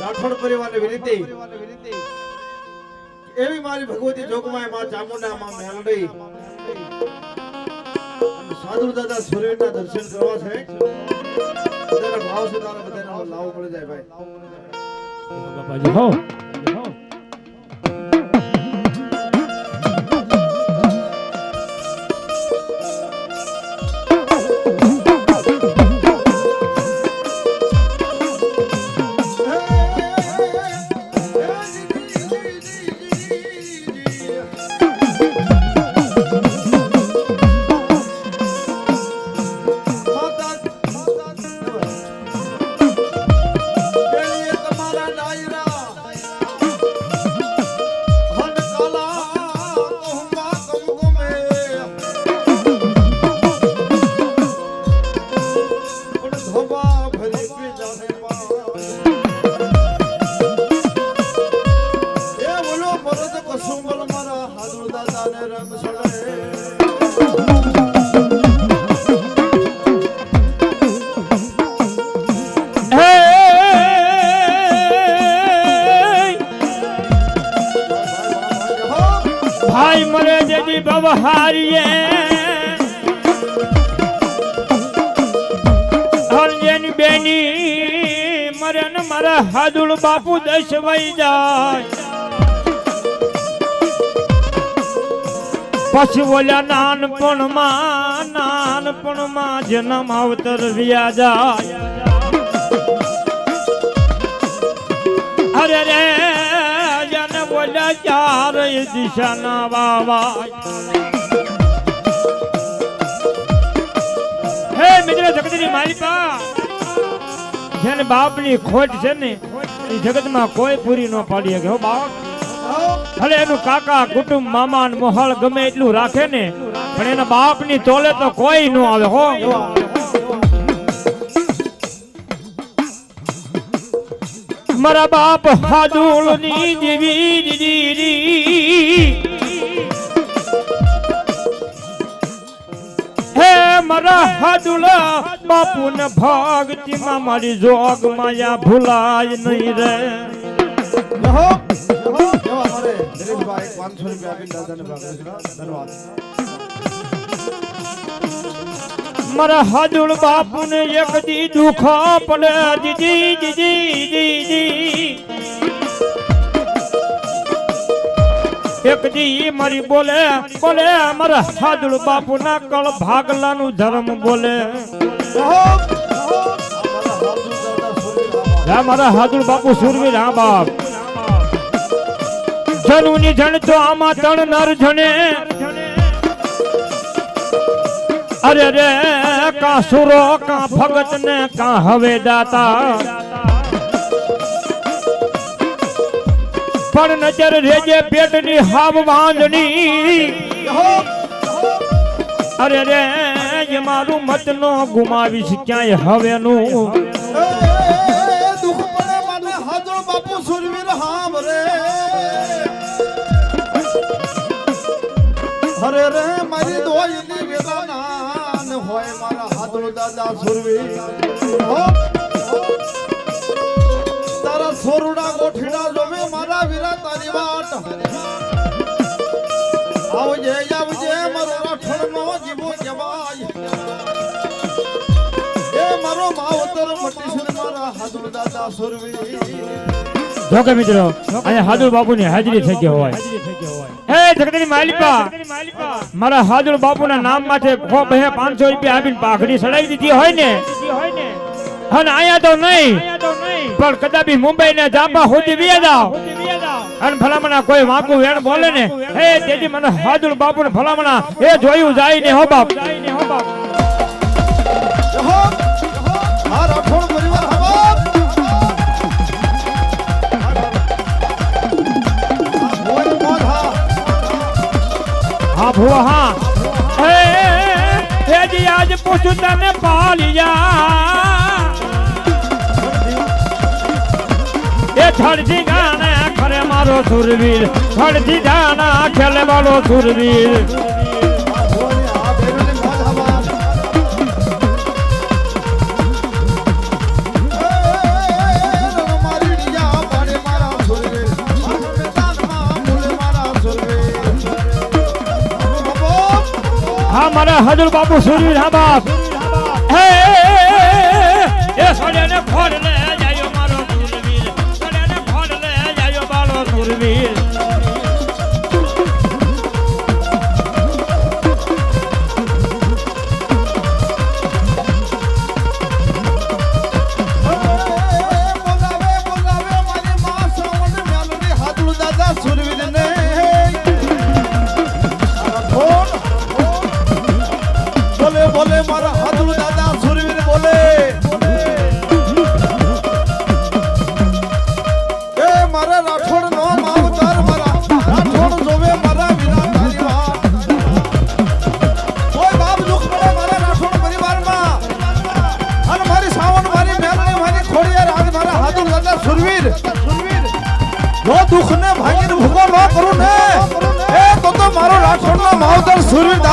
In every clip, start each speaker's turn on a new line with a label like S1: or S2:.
S1: રાઠોડ પરિવારને વિનંતી. એવી મારી ભગવતી જોગમાયમાં ચામુંડા માં મેલડી સાધુ દાદા સૂર્યના દર્શન કરવા છે. બધાના ભાવ સુધારા બધાને લાવો પડી જાય ભાઈ.
S2: બાપાજી, હો. બવહારીએ હરજેની બેની મરે ને મારા હાદુળ બાપુ દશ વઈ જાય. પછી ઓલ્યા નાનપણમાં નાનપણમાં જન્મ અવતર રહ્યા જાય. અરે રે ચાર દિશાના વાવા. હે મિત્ર, જગતની માલિકા, જેને બાપની ખોટ છે ને, એ જગતમાં કોઈ પૂરી ન પાડી શકે. હો બાપ. ભલે એનું કાકા, કુટુંબ, મામા મોહળ ગમે એટલું રાખે ને, પણ એના બાપની તોલે તો કોઈ ન આવે, હો. મારા બાપ હાદુળની દેવી દીદી હે મારા હાદુળ બાપુ ને ભક્તિ માં મારી જોગ માયા ભૂલાય નહીં રે.
S1: જહો મારા
S2: હાજુળ બાપુ ને એક દી દુખ પડે. દીદી દીદી દીદી એક દી મારી બોલે બોલે, મારા હાજુળ બાપુ ના કળ ભાગલા નું ધર્મ બોલે.
S1: મારા હાદુ દાદા સુરવીર આભાર.
S2: હે મારા હાદુળ બાપુ, સુરવીર, હા, બાપ. જનુની જણ તો આમાં તણ નર જણે. અરે રે કા સુરો કા ભગત ને કા હવે દાતા પણ નજર રેજે પેટની હાવ
S1: જહો
S2: અરે રે મારું મત નો ગુમાવીશ ક્યાંય
S1: સુરવીર હાંભરે. હરે રે, મારી દોયલી હો, હો. તારા સોરડા ગોઠડા જોવે મારા વીરા તારી વાટ આવજે આવજે મારો રાઠોડનો જીવો જવાય એ મારો માવતર મટીશું મારા હાજર દાદા સુરવીર
S2: જો મિત્રો અહીંયા હાજર બાપુની હાજરી થઈ ગઈ હોય જગતની માલિકા. મારા હાજર બાપુના નામ માટે ખો બે પાંચસો રૂપિયા આપીને પાઘડી સડાવી દીધી હોય ને? અને અહીંયા તો નહીં. પણ કદાપી મુંબઈ ને જાપા સુધી વી જાવ અને ભલામણા કોઈ વાંકું વેણ બોલે ને? હે તેથી મને હાજર બાપુ ને ભલામણા એ જોયું જાય ને હો બાપ.
S1: જાય ને હો
S2: આ ભુવા હા હે હેજી આજ પૂછું તને પાલિયા એ છડથી ગાને ખરે મારો સુરવીર છડથી ગાના ખેલે સુરવીર
S1: મારા
S2: હજુર બાપુ સુરી ધાબા હે એ સડેને ફોન લે.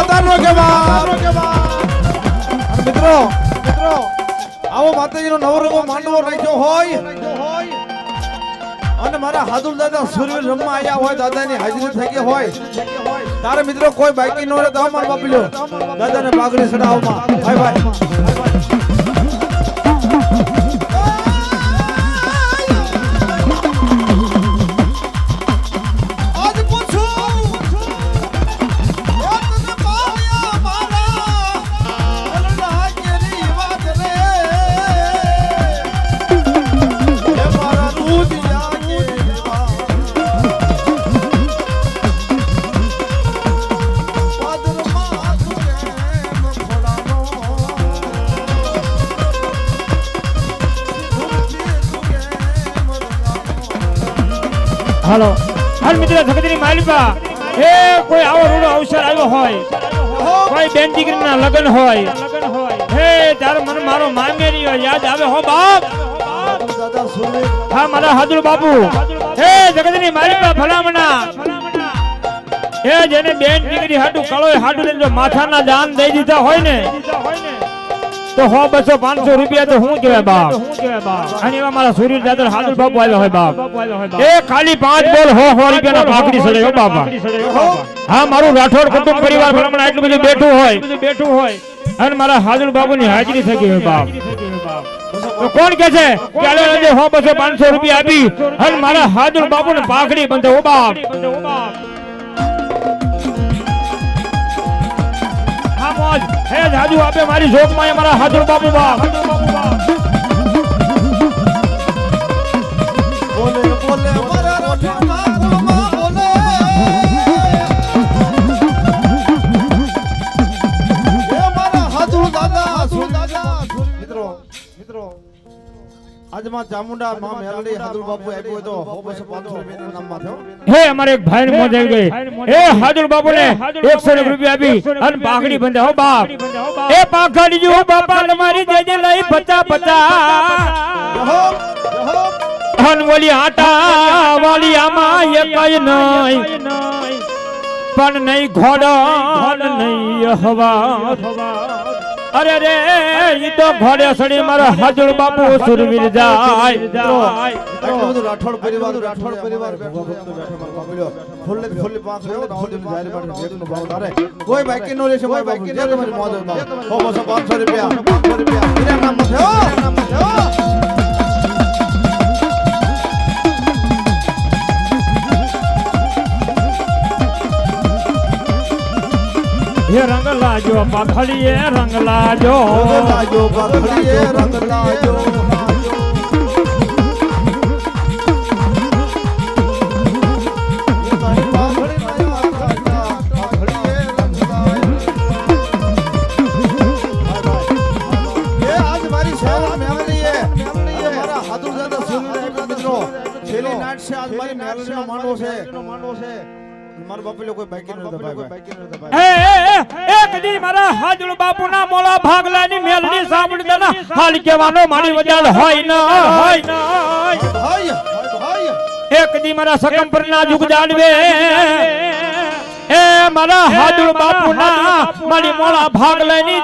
S1: દાદાનો મિત્રો મિત્રો, આવો માતાજીનો નવરંગો માંડવો રાખ્યો હોય. અને મારા હાદુલ દાદા સૂર્ય રમવા આવ્યા હોય, દાદાની હાજરી થઈ હોય. તારે મિત્રો કોઈ બાકી ન રહે તો અમાર બાપી લો. દાદાને પાઘડી ચડાવવામાં ભાઈ ભાઈ
S2: મિત્ર જગતની માલિકા એ કોઈ આવો રૂડો અવસર આવ્યો હોય, કોઈ બેન દીકરીના લગ્ન હોય, હે, ત્યારે મને મારો મામેરીઓ યાદ આવે હો બાપ. હા, મારા હાજર બાપુ. હે, જગતની માલિકા ભલામણા. હે, જેને બેન દીકરી હાટું કળો હાટું માથાના દાન દઈ દીધા હોય ને તો હો બસો પાંચસો રૂપિયા તો શું કહેવાય બાપ. અને એવા મારા સૂર્ય દાદર હાજર બાપુ આવ્યા હોય બાપ. એ ખાલી પાંચ બોલ હો હો રૂપિયાના પાકડી સડે બાપા. હા મારું રાઠોડ કુટુંબ પરિવાર પ્રમાણે આટલું બધું બેઠું હોય. બેઠું હોય. અને મારા હાજર બાબુની હાજરી થઈ ગઈ હોય બાપ. તો કોણ કે છે? કે આલે આજે હો બસો પાંચસો રૂપિયા આપી. અને મારા હાજર બાબુને પાકડી બંધે હો બાપ. હા જાજુ આપે મારી જોગમાં મારા હાજર બાપુ
S1: બાપ. આજમાં ચામુંડા માં મેલડી હાથું બાપુ આપ્યું તો હો બસો થયો.
S2: હે અમારે એક ભાઈ ને મોજ આવી ગઈ. એ હાજર બાબુ ને એકસો એક રૂપિયા આપી અને પાઘડી બંધે હો બાપ. એ પાઘડી જો બાપા તમારી જે જે લઈ પચા પચા હન ઓલી આટા વાલી આમાં એ કઈ નહીં. પણ નહીં ઘોડો નહીં હવા અરે રે ઈ તો ઘોડે સડી મારો હાજર બાપુ સુરવીર જાય.
S1: રાઠોડ પરિવાર રાઠોડ પરિવાર ભગવા ભક્તો બેઠો મારો બાપલ્યો ફૂલે ફૂલે પાંખ રહ્યો ને આવડી જાહેર માટે ભેગનો ભાવ તારે. કોઈ બાકી નો લેશે કોઈ બાકી જે તમારી મોજ બાપ હો બસ 500 રૂપિયા. પાંચસો રૂપિયા. એના નામમાં થયો એના નામમાં થયો
S2: હે રંગ લાજો પાખડીએ રંગ લાજો
S1: લાજો પાઘડીએ રંગ લાજો ના. છેલ્લી નાટ છે, આજ મારી મેળવીનો માંડવો છે. મારા બાપે બાકી
S2: એક દી મારા હાજર બાપુ ના મોલા મેલડી સાંભળી દેના હાલ કેવાનો મારી વજાલ હોય ન હોય ન. એક દી મારા સકંપર ના જુગ જાળવે. એ મારા હાજર બાપુ ના મારી મોલા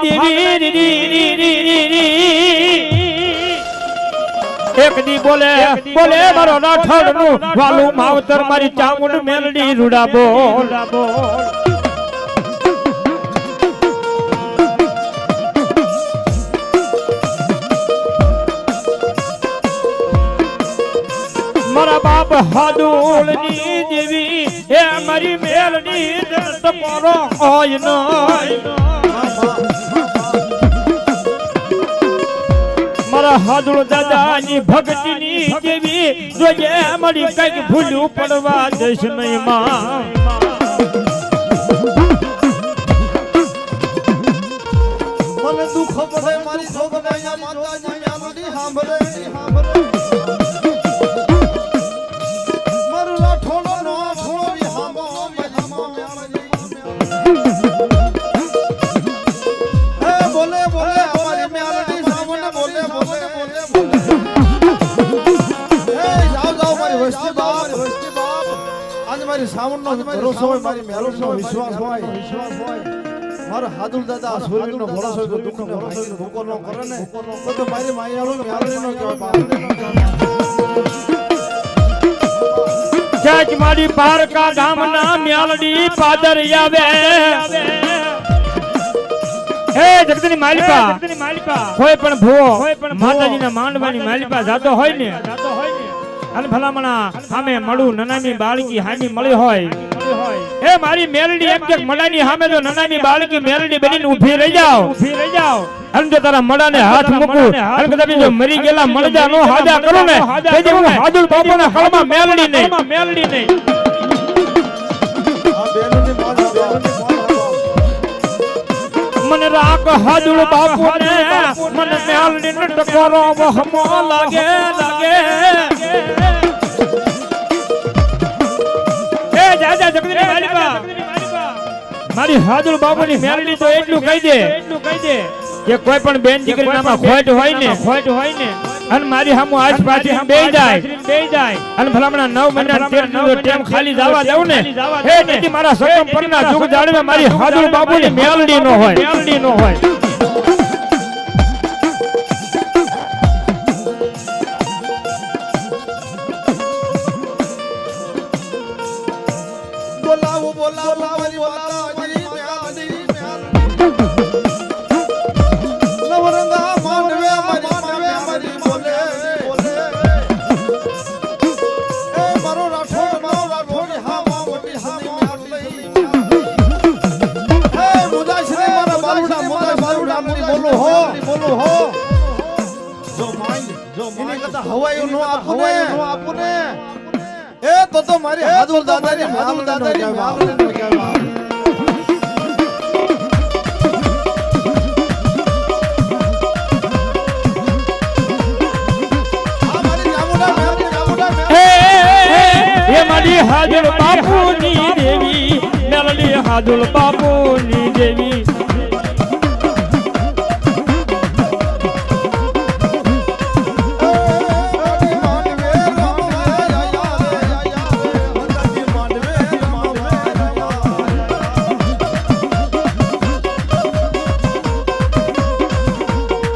S2: દેવી રી રી. એક દી બોલે બોલે. મારો રાઠોડનું વાલું માવતર મારી ચામુંડ મેલડી રૂડા બોલ. મારા બાપ હાદુલની દેવી એ મારી મેલડી રસ પોરો ઓય નો હાદુળ દાદાની ભક્તિની કેવી જોજે મારી કંઈક ભૂલ્યું પડવા દેશ નહીં માં.
S1: મને દુખ પડે, મારી જોગમાયા માતાજી સાંભળે. સાવણનો ભરોસો હોય મારી મેલોડીનો વિશ્વાસ હોય વિશ્વાસ હોય. મારો હાદુલ દાદા સૂર્યનો ભરોસો હોય તો દુઃખનો ભરોસો ભૂકો ન કરે ને તો મારી માયાળો મેલોડીનો કહેવાય
S2: જજ મારી પારકા ગામના મ્યાલડી પાદર આવે. હે જગતની માલિકા કોઈ પણ ભૂવો માતાજીના માંડવાની માલિકા જાતો હોય ને અને ભલામણા સામે મળું. નનાની બાળકી હામી મળી હોય. એ મારી મેલડી એમ કે મડાની સામે જો નનાની બાળકી મેલડી બનીને ઊભી રહી જાવ ઊભી રહી જાવ અને જો તારા મડાને હાથ મૂકું અને કદાચ જો મરી ગયેલા મળજા નો હાજા કરું ને તેથી હું હાજુલ બાપુના હળમાં મેલડી નહીં. મેલડી નહીં. મને રાખ હાજુલ બાપુ ને મને મેલડી ને ટકોરો વહમો લાગે લાગે. એ જાજા જગદીની માલિકા. મારી હાજુલ બાપુની મેલડી તો એટલું કહી દે. એટલું કહી દે. કે કોઈ પણ બેન દીકરીનામાં ખોટ હોય ને ખોટ હોય ને. અને મારી હામુ આજ પાછી બે જાય. બે જાય. અને ભલામણા નવ મહિના તેર નવ ટેમ ખાલી જવા દઉં ને હે નથી મારા સકમ પરના જુગ જાળવે મારી હાજુલ બાપુની મેલડી નો હોય. મેલડી નો હોય.
S1: બોલો હો બોલો હો. જો માઈન્ડ જો માઈન્ડ કરતા હવાયું નો આપું ને નો આપું ને એ તો તો મારી હાદુલ દાદાની હાદુલ દાદાની મારી
S2: હાજર બાપુની દેવી મેલડી હાજુલ બાપુની દેવી.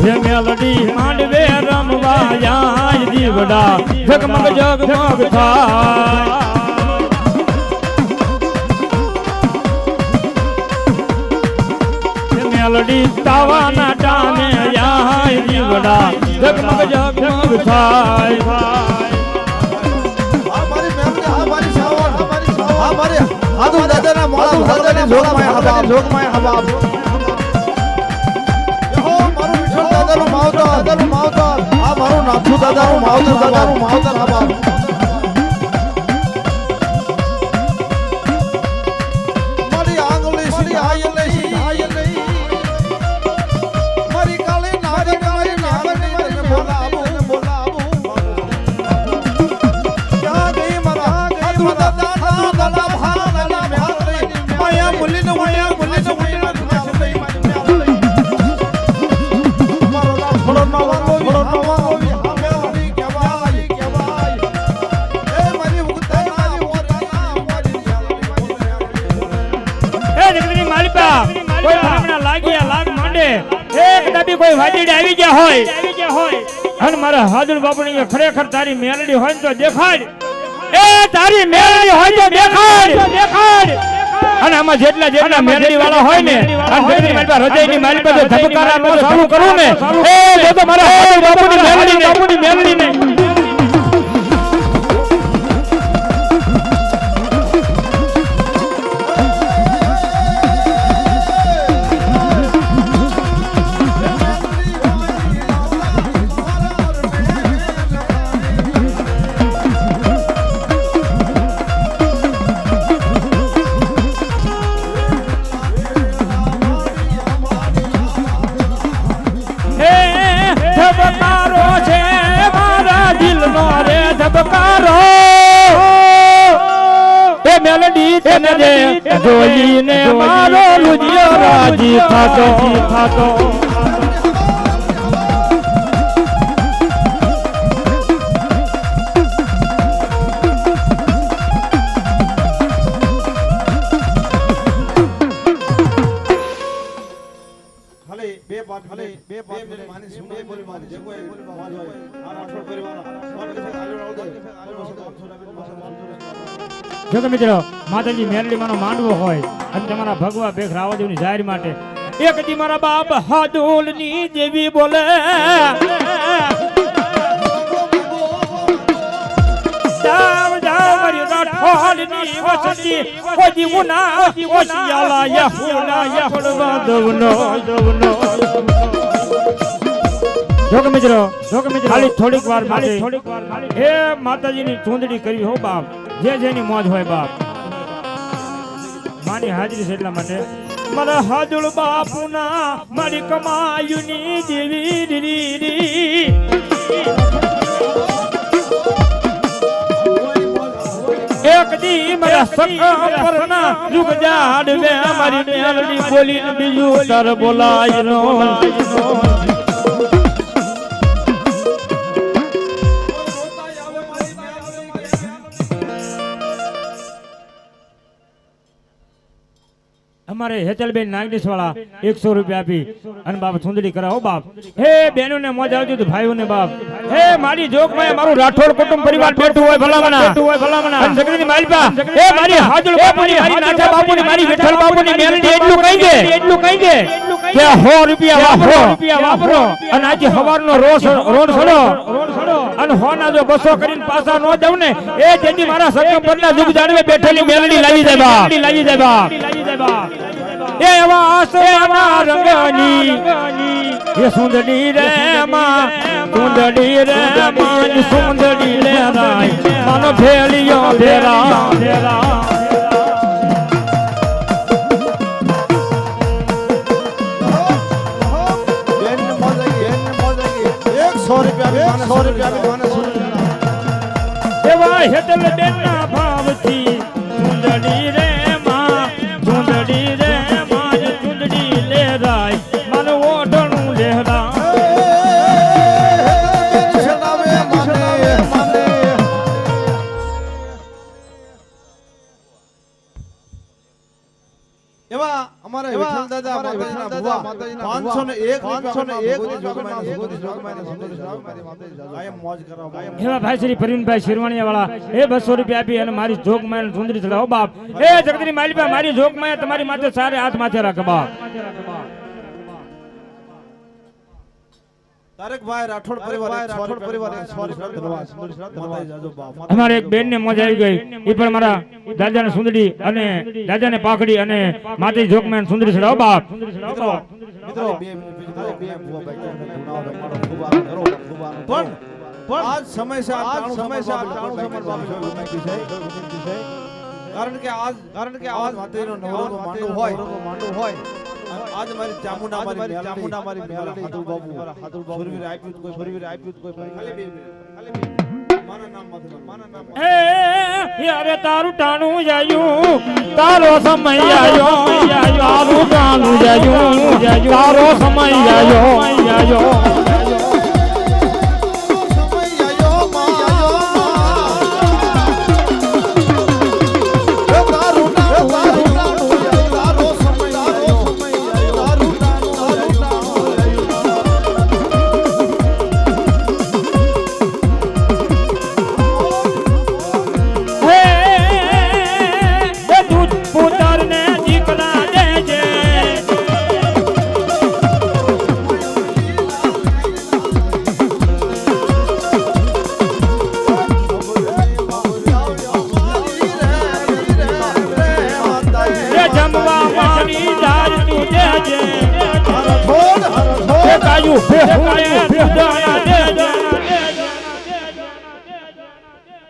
S2: હે મેલડી માંડવે રમવા જાય દીવડા જગમગ જગમગ થાય. મેલડી તાવાના ટાણે જાય દીવડા જગમગ જગમગ થાય.
S1: આ હાદુ દાદાના મોળા દાદાની જોગમાય હબાબ જોગમાય હબાબ માવતર દાદાનું માવતર આ મારું નાથુ દાદાનું માવતર દાદાનું માવતર મારી
S2: અને મારા હાજર બાપુની ખરેખર તારી મેલડી હોય તો દેખાડ. એ તારી મેલડી હોય તો દેખાડ. દેખાડ. અને આમાં જેટલા જેટલા મેલડી વાળા હોય ને અને જેટલી મારી પાસે હૃદયની મારી પાસે ધબકારા નો શરૂ કરું ને એ જો તો મારા હાજર બાપુની મેલડી બાપુની મેલડી નહીં ઈ તને જોઈને મારો રુજિયો રાજી થતો. થતો
S1: બે પાઠ ખાલી બે પાઠ મિનિટ માની શું? બે બોલી માની. જે કોઈ બોલી માં વાંધો આ રાઠોડ ના બિલ બસો પાંચસો
S2: જો મિત્રો માતાજી મેરડીમાંનો માંડવો હોય અને તમારા ભગવા ભેખ રાવદેવની જાહેર માટે એક દી મારા બાપ હાદુલની દેવી બોલે. જાવ જાવ મારી રાઠોડની વસતી ઓજી મુના ઓશિયાલા યહુના યહુડવા દવનો દવનો. જોકે મિત્રો જોકે મિત્રો ખાલી થોડીક વાર માટે થોડીક વાર હે માતાજીની ચૂંદડી કરવી હો બાપ જે જેની મોજ હોય બાપ. માની હાજરી છે એટલા માટે. મારા હાજુલ બાપુના મારી કમાયુની દેવી દીદી એક દી મારા સકા પરના જુગ જાડ મે મારી મેલડી બોલી બીજું સર બોલાય નો અમારે હેતલબેન નાગનેશ વાળા એકસો રૂપિયા આપી. અને બાપ સુંદરી કરાવો બાપ. હે બેનો ને મોજ આવતી તો ભાઈઓ ને બાપ હે મારી જોકમાં મારું રાઠોડ કુટુંબ પરિવાર બેઠું હોય ભલામણા. બેઠું હોય ભલામણા. અને ની માલપા એ મારી હાજર બાપુની મારી નાથા બાપુની મારી વિઠ્ઠલ બાપુની મેલડી એટલું કહી દે એટલું કહી દે કે હો રૂપિયા વાપરો. રૂપિયા વાપરો. અને આજે હવારનો રોડ રોડ સડો અને હોના જો બસો કરીને પાછા નો જાવ ને એ જેથી મારા સકમ પરના દુઃખ જાણવે બેઠેલી મેલડી લાવી જાય બાપ. લાવી જાય બાપ. એ એવા આસમાના રંગની એ સુંદરી રે માં સુંદરી રે માં સુંદરી લે રાય. માનો ભેલિયો ભેરા
S1: 100 રૂપિયા સો રૂપિયા બી માને 100 રૂપિયા
S2: એવા હેતલ બેનના ભાવથી
S1: એવા
S2: ભાઈ શ્રી પ્રવીણભાઈ શિરવાણીયા વાળા એ બસો રૂપિયા આપી અને મારી જોગમાયા સુંદરી ચડાવો બાપ. એ જગતની માલિકા મારી જોગમાયા તમારી માથે સારે હાથ માથે રાખે બાપ.
S1: તારકભાઈ રાઠોડ પરિવાર રાઠોડ પરિવાર 100 રૂપિયા ધન્યવાદ સુંદરી માતાજી જાજો
S2: અમારે એક બેન ને મોજ આવી ગઈ. એ પણ મારા દાદાને સુંદરી અને દાદાને પાખડી અને માતાજી જોગમાયા સુંદરી સડાવ બાપ.
S1: મિત્રો બે મિત્રો બે મારો ખૂબ ખૂબ પણ પણ આજ આજ છે કારણ કે આજ કારણ કે આજ માટેનો નવરો માંડો હોય માંડો હોય આજ મારી ચામુંડા મારી ચામુંડા મારી મેલડી હાથુલ બાબુ હાથુલ બાબુ સુરવીર આપ્યું કોઈ સુરવીર આપ્યું કોઈ ખાલી બે ખાલી બે
S2: એ યારે તારું ટાણું જાયું, તારો સમય આયો તારું ટાણું જાયું, તારો સમય આયો આયો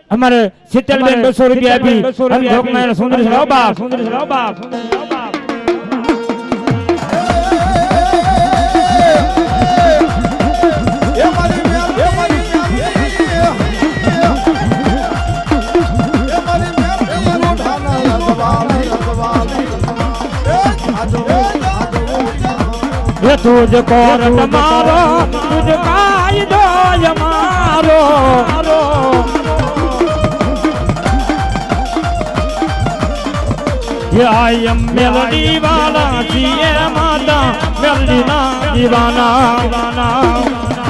S2: એ સિત્તેર બેન અમારે બસો રૂપિયા આપી. સુંદરી સુંદરી તુજ કોરટ મારો તુજ કાયદો મારો. એમ મેલડી વાલા છીએ માતા મેલડી ના દીવાના.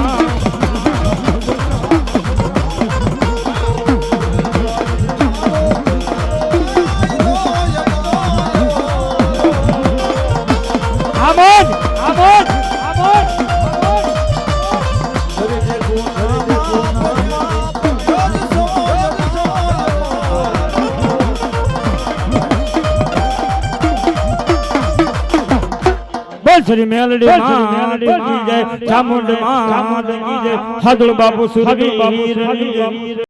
S2: શ્રી મેલડી માં જય ચામુંડમાં હાદુળ બાપુ સુરવીર